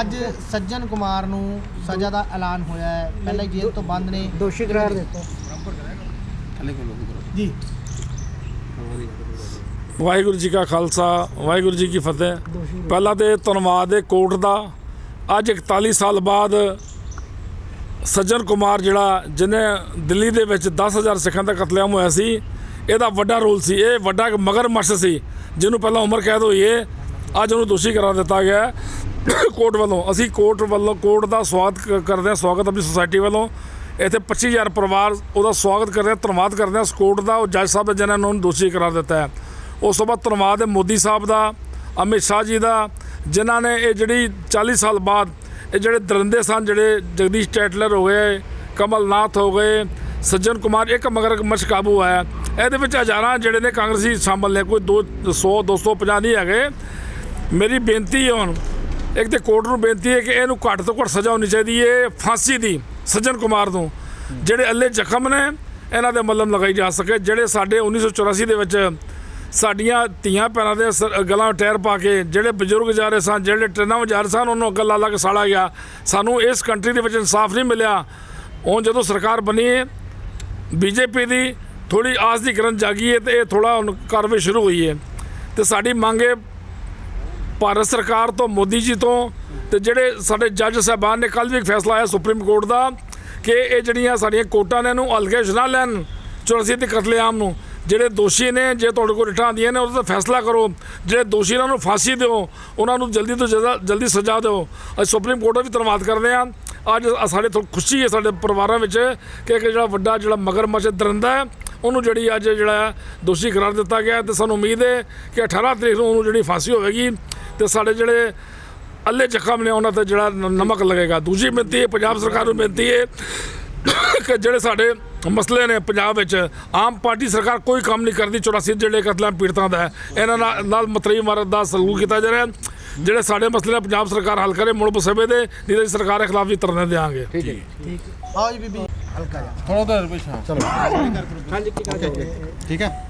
ਅੱਜ ਸੱਜਣ ਕੁਮਾਰ ਨੂੰ ਸਜ਼ਾ ਦਾ ਐਲਾਨ ਹੋਇਆ ਹੈ। ਪਹਿਲਾਂ ਹੀ ਜੇਲ੍ਹ ਤੋਂ ਬੰਦ ਨੇ। ਦੋਸ਼ੀ ਕਰਾਰ ਦਿੱਤਾ। ਜੀ। ਵਾਹਿਗੁਰੂ ਜੀ ਕਾ ਖਾਲਸਾ ਵਾਹਿਗੁਰੂ ਜੀ ਕੀ ਫਤਿਹ। ਪਹਿਲਾਂ ਤੇ ਧੰਨਵਾਦ ਹੈ ਕੋਰਟ ਦਾ। ਅੱਜ 41 ਸਾਲ ਬਾਅਦ ਸੱਜਣ ਕੁਮਾਰ ਜਿਹੜਾ ਜਿਹਨੇ ਦਿੱਲੀ ਦੇ ਵਿੱਚ 10000 ਸਿੱਖਾਂ ਦਾ ਕਤਲੇਆਮ ਹੋਇਆ ਸੀ ਇਹਦਾ ਵੱਡਾ ਰੋਲ ਸੀ। ਇਹ ਵੱਡਾ ਇੱਕ ਮਗਰਮੱਛ ਸੀ ਜਿਹਨੂੰ ਪਹਿਲਾਂ ਉਮਰ ਕੈਦ ਹੋਈ ਹੈ ਅੱਜ ਉਹਨੂੰ ਦੋਸ਼ੀ ਕਰਾਰ ਦਿੱਤਾ ਗਿਆ ਹੈ। ਕੋਰਟ ਵੱਲੋਂ, ਅਸੀਂ ਕੋਰਟ ਵੱਲੋਂ, ਕੋਰਟ ਦਾ ਸਵਾਗਤ ਕ- ਕਰਦੇ ਹਾਂ, ਸਵਾਗਤ ਆਪਣੀ ਸੁਸਾਇਟੀ ਵੱਲੋਂ। ਇੱਥੇ 25000 ਪਰਿਵਾਰ ਉਹਦਾ ਸਵਾਗਤ ਕਰਦੇ ਹਾਂ, ਧੰਨਵਾਦ ਕਰਦੇ ਹਾਂ। ਕੋਰਟ ਦਾ ਉਹ ਜੱਜ ਸਾਹਿਬ ਜਿਨ੍ਹਾਂ ਨੇ ਉਹਨੂੰ ਦੋਸ਼ੀ ਕਰਾਰ ਦਿੱਤਾ ਹੈ। ਉਸ ਤੋਂ ਬਾਅਦ ਧੰਨਵਾਦ ਹੈ ਮੋਦੀ ਸਾਹਿਬ ਦਾ, ਅਮਿਤ ਸ਼ਾਹ ਜੀ ਦਾ, ਜਿਨ੍ਹਾਂ ਨੇ ਇਹ ਜਿਹੜੀ 40 ਸਾਲ ਬਾਅਦ ਇਹ ਜਿਹੜੇ ਦਰਿੰਦੇ ਸਨ, ਜਿਹੜੇ ਜਗਦੀਸ਼ ਟੈਟਲਰ ਹੋ ਗਏ, ਕਮਲਨਾਥ ਹੋ ਗਏ, ਸੱਜਣ ਕੁਮਾਰ, ਇੱਕ ਮਗਰ ਮਸ਼ ਕਾਬੂ ਆਇਆ। ਇਹਦੇ ਵਿੱਚ ਹਜ਼ਾਰਾਂ ਜਿਹੜੇ ਨੇ ਕਾਂਗਰਸੀ ਸ਼ਾਮਲ ਨੇ, ਕੋਈ 200 250 ਨਹੀਂ ਹੈਗੇ। ਮੇਰੀ ਬੇਨਤੀ ਹੈ ਹੁਣ ਇੱਕ ਤੇ ਕੋਰਟ ਨੂੰ ਬੇਨਤੀ ਹੈ ਕਿ ਇਹਨੂੰ ਘੱਟ ਤੋਂ ਘੱਟ ਸਜ਼ਾ ਹੋਣੀ ਚਾਹੀਦੀ ਹੈ ਫਾਂਸੀ ਦੀ, ਸੱਜਣ ਕੁਮਾਰ ਨੂੰ। ਜਿਹੜੇ ਅੱਲੇ ਜ਼ਖਮ ਨੇ, ਇਹਨਾਂ ਦੇ ਮੱਲਮ ਲਗਾਈ ਜਾ ਸਕੇ। ਜਿਹੜੇ ਸਾਡੇ 1984 ਦੇ ਵਿੱਚ ਸਾਡੀਆਂ ਧੀਆਂ ਪੈਰਾਂ ਦੇ ਸ- ਗਲਾਂ ਵਿੱਚ ਟਾਇਰ ਪਾ ਕੇ ਜਿਹੜੇ ਬਜ਼ੁਰਗ ਜਾ ਰਹੇ ਸਨ, ਜਿਹੜੇ ਟ੍ਰੇਨਾਂ ਵਿੱਚ ਜਾ ਰਹੇ ਸਨ, ਉਹਨੂੰ ਅੱਗੇ ਲਾ ਲਾ ਕੇ ਸਾੜਾ ਗਿਆ। ਸਾਨੂੰ ਇਸ ਕੰਟਰੀ ਦੇ ਵਿੱਚ ਇਨਸਾਫ ਨਹੀਂ ਮਿਲਿਆ। ਹੁਣ ਜਦੋਂ ਸਰਕਾਰ ਬਣੀ ਹੈ ਬੀਜੇਪੀ ਦੀ ਥੋੜੀ ਆਸ ਦੀ ਕਿਰਨ ਜਾਗੀ ਹੈ ਤੇ ਇਹ ਥੋੜਾ ਹੁਣ ਕਾਰਵਾਈ ਸ਼ੁਰੂ ਹੋਈ ਹੈ। ਤੇ ਸਾਡੀ ਮੰਗ ਹੈ ਭਾਰਤ ਸਰਕਾਰ ਤੋਂ, ਮੋਦੀ ਜੀ ਤੋਂ ਤੇ ਜਿਹੜੇ ਸਾਡੇ ਜੱਜ ਸਾਹਿਬਾਨ ਨੇ ਕੱਲ ਵੀ ਇੱਕ ਫੈਸਲਾ ਆਇਆ ਸੁਪਰੀਮ ਕੋਰਟ ਦਾ ਕਿ ਇਹ ਜਿਹੜੀਆਂ ਸਾਡੀਆਂ ਕੋਰਟਾਂ ਨੇ ਇਹਨੂੰ ਅਲਗੇਸ਼ ਨਾ ਲੈਣ 84 ਦੇ ਕਤਲੇਆਮ ਨੂੰ। ਜਿਹੜੇ ਦੋਸ਼ੀ ਨੇ, ਜੇ ਤੁਹਾਡੇ ਕੋਲ ਰਿਟਾਂ ਆਉਂਦੀਆਂ ਨੇ, ਉਹਦਾ ਫੈਸਲਾ ਕਰੋ। ਜਿਹੜੇ ਦੋਸ਼ੀ ਨੇ, ਉਹਨਾਂ ਨੂੰ ਫਾਂਸੀ ਦਿਓ। ਉਹਨਾਂ ਨੂੰ ਜਲਦੀ ਤੋਂ ਜਲਦਾ, ਜਲਦੀ ਸਜ਼ਾ ਦਿਓ। ਅਸੀਂ ਸੁਪਰੀਮ ਕੋਰਟ ਦਾ ਵੀ ਧੰਨਵਾਦ ਕਰਦੇ ਹਾਂ। ਅੱਜ ਸਾਡੇ ਤੋਂ ਖੁਸ਼ੀ ਹੈ, ਸਾਡੇ ਪਰਿਵਾਰਾਂ ਵਿੱਚ ਕਿ ਇੱਕ ਜਿਹੜਾ ਵੱਡਾ, ਜਿਹੜਾ ਮਗਰਮੱਛ ਦਰਿੰਦਾ ਹੈ, ਉਹਨੂੰ ਜਿਹੜੀ ਅੱਜ ਜਿਹੜਾ ਦੋਸ਼ੀ ਕਰਾਰ ਦਿੱਤਾ ਗਿਆ ਤੇ ਸਾਨੂੰ ਉਮੀਦ ਹੈ ਕਿ 18 ਤਰੀਕ ਨੂੰ ਉਹਨੂੰ ਜਿਹੜੀ ਫਾਂਸੀ ਹੋਵੇਗੀ। ਤੇ ਸਾਡੇ ਜਿਹੜੇ ਅੱਲੇ ਜ਼ਖਮ ਨੇ ਉਹਨਾਂ ਤੇ ਜਿਹੜਾ ਨਮਕ ਲੱਗੇਗਾ। ਦੂਜੀ ਬੇਨਤੀ ਹੈ ਪੰਜਾਬ ਸਰਕਾਰ ਨੂੰ ਬੇਨਤੀ ਹੈ ਕਿ ਜਿਹੜੇ ਸਾਡੇ ਮਸਲੇ ਨੇ ਪੰਜਾਬ ਵਿੱਚ ਆਮ ਪਾਰਟੀ ਸਰਕਾਰ ਕੋਈ ਕੰਮ ਨਹੀਂ ਕਰਦੀ 84 ਜਿਹੜੇ ਕਤਲਾਂ ਪੀੜਤਾਂ ਦਾ। ਇਹਨਾਂ ਨਾਲ ਮਤਰੀ ਮਾਰਤ ਦਾ ਸਲੂਕ ਕੀਤਾ ਜਾ ਰਿਹਾ ਹੈ। ਜਿਹੜੇ ਸਾਡੇ ਮਸਲੇ ਨੇ ਪੰਜਾਬ ਸਰਕਾਰ ਹੱਲ ਕਰੇ ਮੁੜ ਬਸੇਬੇ ਦੇ ਨਹੀਂ ਤਾਂ ਸਰਕਾਰ ਦੇ ਖਿਲਾਫ ਵੀ ਧਰਨੇ ਦੇਵਾਂਗੇ। ਠੀਕ ਹੈ। ਆਓ ਜੀ ਬੀਬੀ ਹਲਕਾ ਜਾ। ਥੋੜਾ ਦਰ ਪਿਛਾ ਹਾਂਜੀ ਕੀ ਕਹਿਣਾ ਚਾਹੋਗੇ ਠੀਕ ਹੈ।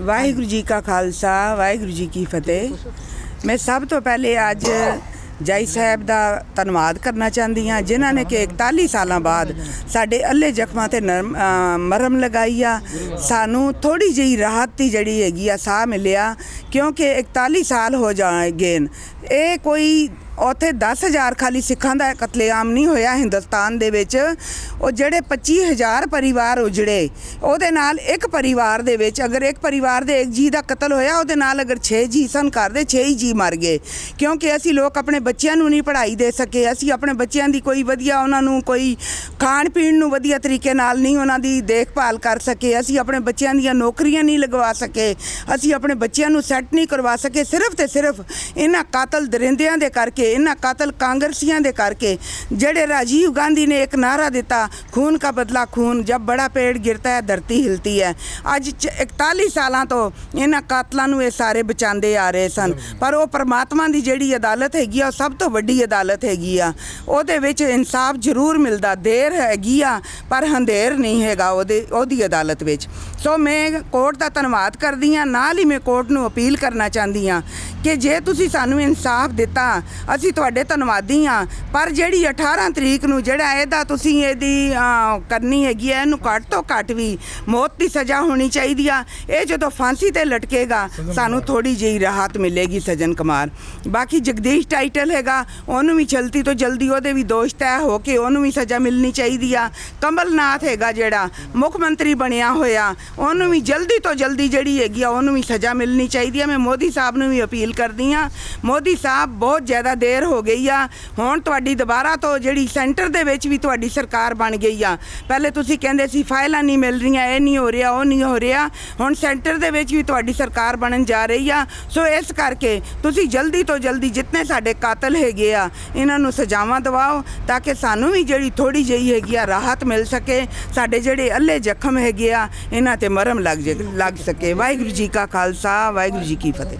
ਵਾਹਿਗੁਰੂ ਜੀ ਕਾ ਖਾਲਸਾ ਵਾਹਿਗੁਰੂ ਜੀ ਕੀ ਫਤਿਹ। ਮੈਂ ਸਭ ਤੋਂ ਪਹਿਲੇ ਅੱਜ ਜਾਈ ਸਾਹਿਬ ਦਾ ਧੰਨਵਾਦ ਕਰਨਾ ਚਾਹੁੰਦੀ ਹਾਂ, ਜਿਨ੍ਹਾਂ ਨੇ ਕਿ 41 ਸਾਲਾਂ ਬਾਅਦ ਸਾਡੇ ਅੱਲੇ ਜ਼ਖਮਾਂ ਤੇ ਨਰਮ ਮਰਮ ਲਗਾਈ ਆ। ਸਾਨੂੰ ਥੋੜੀ ਜਿਹੀ ਰਾਹਤ ਦੀ ਜਿਹੜੀ ਹੈਗੀ ਆ, ਸਾਹ ਮਿਲਿਆ, ਕਿਉਂਕਿ 41 ਸਾਲ ਹੋ ਜਾਣਗੇ ਇਹ ਕੋਈ ਉੱਥੇ 10000 ਖਾਲੀ ਸਿੱਖਾਂ ਦਾ ਕਤਲੇਆਮ ਨਹੀਂ ਹੋਇਆ ਹਿੰਦੁਸਤਾਨ ਦੇ ਵਿੱਚ। ਉਹ ਜਿਹੜੇ 25000 ਪਰਿਵਾਰ ਉਜੜੇ, ਉਹਦੇ ਨਾਲ ਇੱਕ ਪਰਿਵਾਰ ਦੇ ਵਿੱਚ ਅਗਰ ਇੱਕ ਪਰਿਵਾਰ ਦੇ ਇੱਕ ਜੀ ਦਾ ਕਤਲ ਹੋਇਆ, ਉਹਦੇ ਨਾਲ ਅਗਰ 6 ਜੀ ਸਨ ਕਰਦੇ ਦੇ 6 ਹੀ ਜੀ ਮਰ ਗਏ। ਕਿਉਂਕਿ ਅਸੀਂ ਲੋਕ ਆਪਣੇ ਬੱਚਿਆਂ ਨੂੰ ਨਹੀਂ ਪੜ੍ਹਾਈ ਦੇ ਸਕੇ, ਅਸੀਂ ਆਪਣੇ ਬੱਚਿਆਂ ਦੀ ਕੋਈ ਵਧੀਆ ਉਹਨਾਂ ਨੂੰ ਕੋਈ ਖਾਣ ਪੀਣ ਨੂੰ ਵਧੀਆ ਤਰੀਕੇ ਨਾਲ ਨਹੀਂ ਉਹਨਾਂ ਦੀ ਦੇਖਭਾਲ ਕਰ ਸਕੇ, ਅਸੀਂ ਆਪਣੇ ਬੱਚਿਆਂ ਦੀਆਂ ਨੌਕਰੀਆਂ ਨਹੀਂ ਲਗਵਾ ਸਕੇ, ਅਸੀਂ ਆਪਣੇ ਬੱਚਿਆਂ ਨੂੰ ਸੈੱਟ ਨਹੀਂ ਕਰਵਾ ਸਕੇ, ਸਿਰਫ ਤੇ ਸਿਰਫ ਇਹਨਾਂ ਕਾਤਲ ਦਰਿੰਦਿਆਂ ਦੇ ਕਰਕੇ ਇਹਨਾਂ ਕਾਤਲ ਕਾਂਗਰਸੀਆਂ ਦੇ ਕਰਕੇ ਜਿਹੜੇ ਰਾਜੀਵ ਗਾਂਧੀ ਨੇ ਇੱਕ ਨਾਰਾ ਦਿੱਤਾ, ਖੂਨ का ਬਦਲਾ ਖੂਨ, ਜਬ ਬੜਾ ਪੇੜ ਗਿਰਤਾ ਹੈ, ਧਰਤੀ ਹਿਲਤੀ ਹੈ। ਅੱਜ 41 ਸਾਲਾਂ ਤੋਂ ਇਹਨਾਂ ਕਾਤਲਾਂ ਨੂੰ ਇਹ ਸਾਰੇ ਬਚਾਉਂਦੇ ਆ ਰਹੇ ਸਨ। ਪਰ ਉਹ ਪਰਮਾਤਮਾ ਦੀ ਜਿਹੜੀ ਅਦਾਲਤ ਹੈਗੀ ਆ, ਉਹ ਸਭ ਤੋਂ ਵੱਡੀ ਅਦਾਲਤ ਹੈਗੀ ਆ। ਉਹਦੇ ਵਿੱਚ ਇਨਸਾਫ ਜ਼ਰੂਰ ਮਿਲਦਾ, ਦੇਰ ਹੈਗੀ ਆ, ਪਰ ਹੰਦੇਰ ਨਹੀਂ ਹੈਗਾ ਉਹਦੇ, ਉਹਦੀ ਅਦਾਲਤ ਵਿੱਚ। ਸੋ ਮੈਂ ਕੋਰਟ ਦਾ ਧੰਨਵਾਦ ਕਰਦੀ ਆ ਨਾਲ ਹੀ ਮੈਂ ਕੋਰਟ ਨੂੰ ਅਪੀਲ ਕਰਨਾ ਚਾਹੁੰਦੀ ਆ ਕਿ ਜੇ ਤੁਸੀਂ ਸਾਨੂੰ ਇਨਸਾਫ ਦਿੱਤਾ ਅਸੀਂ ਤੁਹਾਡੇ ਧੰਨਵਾਦੀ ਆ ਪਰ ਜਿਹੜੀ 18 ਤਰੀਕ ਨੂੰ ਜਿਹੜਾ ਇਹਦਾ ਤੁਸੀਂ ਇਹਦੀ ਕਰਨੀ ਹੈਗੀ ਹੈ ਇਹਨੂੰ ਘੱਟ ਤੋਂ ਘੱਟ ਵੀ ਮੌਤ ਦੀ ਸਜ਼ਾ ਹੋਣੀ ਚਾਹੀਦੀ ਆ। ਇਹ ਜਦੋਂ ਫਾਂਸੀ ਤੇ ਲਟਕੇਗਾ ਸਾਨੂੰ ਥੋੜੀ ਜਿਹੀ ਰਾਹਤ ਮਿਲੇਗੀ ਸਜਨ ਕੁਮਾਰ। ਬਾਕੀ ਜਗਦੀਸ਼ ਟਾਈਟਲ ਹੈਗਾ ਉਹਨੂੰ ਵੀ ਜਲਦੀ ਤੋਂ ਜਲਦੀ ਉਹਦੇ ਵੀ ਦੋਸ਼ ਤੈਅ ਹੋ ਕੇ ਉਹਨੂੰ ਵੀ ਸਜ਼ਾ ਮਿਲਣੀ ਚਾਹੀਦੀ ਆ। ਕਮਲਨਾਥ ਹੈਗਾ ਜਿਹੜਾ ਮੁੱਖ ਮੰਤਰੀ ਬਣਿਆ ਹੋਇਆ ਉਹਨੂੰ ਵੀ ਜਲਦੀ ਤੋਂ ਜਲਦੀ ਜਿਹੜੀ ਹੈਗੀ ਆ ਉਹਨੂੰ ਵੀ ਸਜ਼ਾ ਮਿਲਣੀ ਚਾਹੀਦੀ ਆ। ਮੈਂ ਮੋਦੀ ਸਾਹਿਬ ਨੂੰ ਵੀ ਅਪੀਲ ਕਰਦੀ ਆ। ਮੋਦੀ ਸਾਹਿਬ ਬਹੁਤ ਜ਼ਿਆਦਾ ਦੇਰ ਹੋ ਗਈ ਆ। ਹੁਣ ਤੁਹਾਡੀ ਦੁਬਾਰਾ ਤੋਂ ਜਿਹੜੀ ਸੈਂਟਰ ਦੇ ਵਿੱਚ ਵੀ ਤੁਹਾਡੀ ਸਰਕਾਰ ਬਣ ਗਈ ਆ। ਪਹਿਲੇ ਤੁਸੀਂ ਕਹਿੰਦੇ ਸੀ, ਫਾਈਲਾਂ ਨਹੀਂ ਮਿਲ ਰਹੀਆਂ, ਇਹ ਨਹੀਂ ਹੋ ਰਿਹਾ, ਉਹ ਨਹੀਂ ਹੋ ਰਿਹਾ। ਹੁਣ ਸੈਂਟਰ ਦੇ ਵਿੱਚ ਵੀ ਤੁਹਾਡੀ ਸਰਕਾਰ ਬਣਨ ਜਾ ਰਹੀ ਆ। ਸੋ ਇਸ ਕਰਕੇ ਤੁਸੀਂ ਜਲਦੀ ਤੋਂ ਜਲਦੀ ਜਿੰਨੇ ਸਾਡੇ ਕਾਤਲ ਹੈਗੇ ਆ, ਇਹਨਾਂ ਨੂੰ ਸਜ਼ਾਵਾਂ ਦਿਵਾਓ ਤਾਂ ਕਿ ਸਾਨੂੰ ਵੀ ਜਿਹੜੀ ਥੋੜੀ ਜਿਹੀ ਹੈਗੀ ਆ ਰਾਹਤ ਮਿਲ ਸਕੇ। ਸਾਡੇ ਜਿਹੜੇ ਅੱਲੇ ਜ਼ਖਮ ਹੈਗੇ ਆ, ਇਹਨਾਂ ਤੇ ਮਰਮ ਲੱਗ ਜੇ, ਲੱਗ ਸਕੇ। ਵਾਹਿਗੁਰੂ ਜੀ ਕਾ ਖਾਲਸਾ, ਵਾਹਿਗੁਰੂ ਜੀ ਕੀ ਫਤਿਹ।